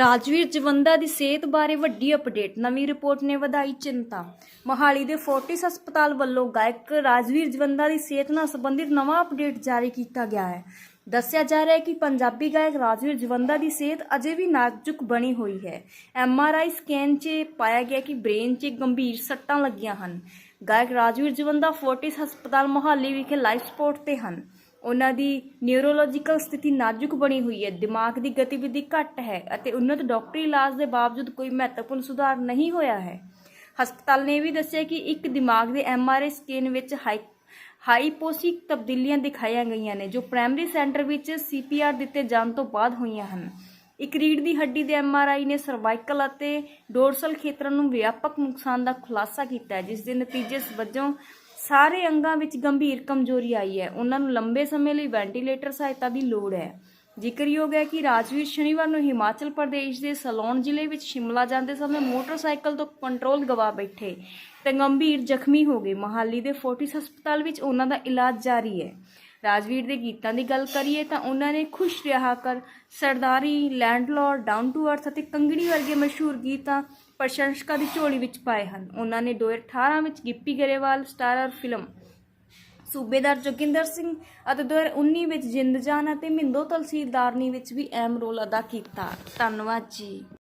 ਰਾਜਵੀਰ ਜਵੰਦਾ ਦੀ ਸਿਹਤ ਬਾਰੇ ਵੱਡੀ ਅਪਡੇਟ ਨਵੀਂ ਰਿਪੋਰਟ ਨੇ ਵਧਾਈ ਚਿੰਤਾ। ਮੋਹਾਲੀ ਦੇ ਫੋਰਟਿਸ ਹਸਪਤਾਲ ਵੱਲੋਂ ਗਾਇਕ ਰਾਜਵੀਰ ਜਵੰਦਾ ਦੀ ਸਿਹਤ ਨਾਲ ਸੰਬੰਧਿਤ ਨਵਾਂ ਅਪਡੇਟ ਜਾਰੀ ਕੀਤਾ ਗਿਆ ਹੈ। ਦੱਸਿਆ ਜਾ ਰਿਹਾ ਹੈ ਕਿ ਪੰਜਾਬੀ ਗਾਇਕ ਰਾਜਵੀਰ ਜਵੰਦਾ ਦੀ ਸਿਹਤ ਅਜੇ ਵੀ ਨਾਜ਼ੁਕ ਬਣੀ ਹੋਈ ਹੈ। ਐਮ ਆਰ ਆਈ ਸਕੈਨ 'ਚ ਪਾਇਆ ਗਿਆ ਕਿ ਬ੍ਰੇਨ 'ਚ ਗੰਭੀਰ ਸੱਟਾਂ ਲੱਗੀਆਂ ਹਨ। ਗਾਇਕ ਰਾਜਵੀਰ ਜਵੰਦਾ ਫੋਰਟਿਸ ਹਸਪਤਾਲ ਮੋਹਾਲੀ ਵਿਖੇ ਲਾਈਵ ਸਪੋਰਟ ਤੇ ਹਨ। ਉਹਨਾਂ ਦੀ ਨਿਊਰੋਲੋਜੀਕਲ ਸਥਿਤੀ ਨਾਜ਼ੁਕ ਬਣੀ ਹੋਈ ਹੈ, ਦਿਮਾਗ ਦੀ ਗਤੀਵਿਧੀ ਘੱਟ ਹੈ ਅਤੇ ਉન્નਤ ਡਾਕਟਰੀ ਇਲਾਜ ਦੇ ਬਾਵਜੂਦ ਕੋਈ ਮਹੱਤਵਪੂਰਨ ਸੁਧਾਰ ਨਹੀਂ ਹੋਇਆ ਹੈ। ਹਸਪਤਾਲ ਨੇ ਇਹ ਵੀ ਦੱਸਿਆ ਕਿ ਇੱਕ ਦਿਮਾਗ ਦੇ ਐਮਆਰਆਈ ਸਕੈਨ ਵਿੱਚ ਹਾਈ, ਹਾਈਪੋਸਿਕ ਤਬਦੀਲੀਆਂ ਦਿਖਾਈਆਂ ਗਈਆਂ ਨੇ, ਜੋ ਪ੍ਰਾਇਮਰੀ ਸੈਂਟਰ ਵਿੱਚ ਸੀਪੀਆਰ ਦਿੱਤੇ ਜਾਣ ਤੋਂ ਬਾਅਦ ਹੋਈਆਂ ਹਨ। ਇੱਕ ਰੀੜ ਦੀ ਹੱਡੀ ਦੇ ਐਮਆਰਆਈ ਨੇ ਸਰਵਾਈਕਲ ਅਤੇ ਡੋਰਸਲ ਖੇਤਰਾਂ ਨੂੰ ਵਿਆਪਕ ਨੁਕਸਾਨ ਦਾ ਖੁਲਾਸਾ ਕੀਤਾ ਜਿਸ ਦੇ ਨਤੀਜੇ ਵਜੋਂ ਸਾਰੇ ਅੰਗਾਂ ਵਿੱਚ ਗੰਭੀਰ ਕਮਜ਼ੋਰੀ ਆਈ ਹੈ। ਉਹਨਾਂ ਨੂੰ ਲੰਬੇ ਸਮੇਂ ਲਈ ਵੈਂਟੀਲੇਟਰ ਸਹਾਇਤਾ ਦੀ ਲੋੜ ਹੈ। ਜ਼ਿਕਰਯੋਗ ਹੈ ਕਿ ਰਾਜਵੀਰ ਸ਼ਨੀਵਾਰ ਨੂੰ ਹਿਮਾਚਲ ਪ੍ਰਦੇਸ਼ ਦੇ ਸਲੌਨ ਜ਼ਿਲ੍ਹੇ ਵਿੱਚ ਸ਼ਿਮਲਾ ਜਾਂਦੇ ਸਮੇਂ ਮੋਟਰਸਾਈਕਲ ਤੋਂ ਕੰਟਰੋਲ ਗਵਾ ਬੈਠੇ ਤੇ ਗੰਭੀਰ ਜ਼ਖਮੀ ਹੋ ਗਏ। ਮੋਹਾਲੀ ਦੇ ਫੋਰਟਿਸ ਹਸਪਤਾਲ ਵਿੱਚ ਉਹਨਾਂ ਦਾ ਇਲਾਜ ਜਾਰੀ ਹੈ। ਰਾਜਵੀਰ ਦੇ ਗੀਤਾਂ ਦੀ ਗੱਲ ਕਰੀਏ ਤਾਂ ਉਹਨਾਂ ਨੇ ਖੁਸ਼ ਰਿਹਾ ਕਰ। ਸਰਦਾਰੀ ਲੈਂਡਲੌਰਡ ਡਾਊਨ ਟੂ ਅਰਥ ਅਤੇ ਕੰਗਣੀ ਵਰਗੇ ਮਸ਼ਹੂਰ ਗੀਤਾਂ ਪ੍ਰਸ਼ੰਸਕਾਂ ਦੀ ਝੋਲੀ ਵਿੱਚ ਪਾਏ ਹਨ। ਉਹਨਾਂ ਨੇ 2018 ਵਿੱਚ ਗਿੱਪੀ ਗਰੇਵਾਲ, ਸਟਾਰਰ ਫਿਲਮ ਸੂਬੇਦਾਰ ਜੋਗਿੰਦਰ ਸਿੰਘ ਅਤੇ 2019 ਵਿੱਚ ਜਿੰਦਜਾਨ ਅਤੇ ਮਿੰਦੋ ਤਲਸੀਲਦਾਰਨੀ ਵਿੱਚ ਵੀ ਅਹਿਮ ਰੋਲ ਅਦਾ ਕੀਤਾ। ਧੰਨਵਾਦ ਜੀ।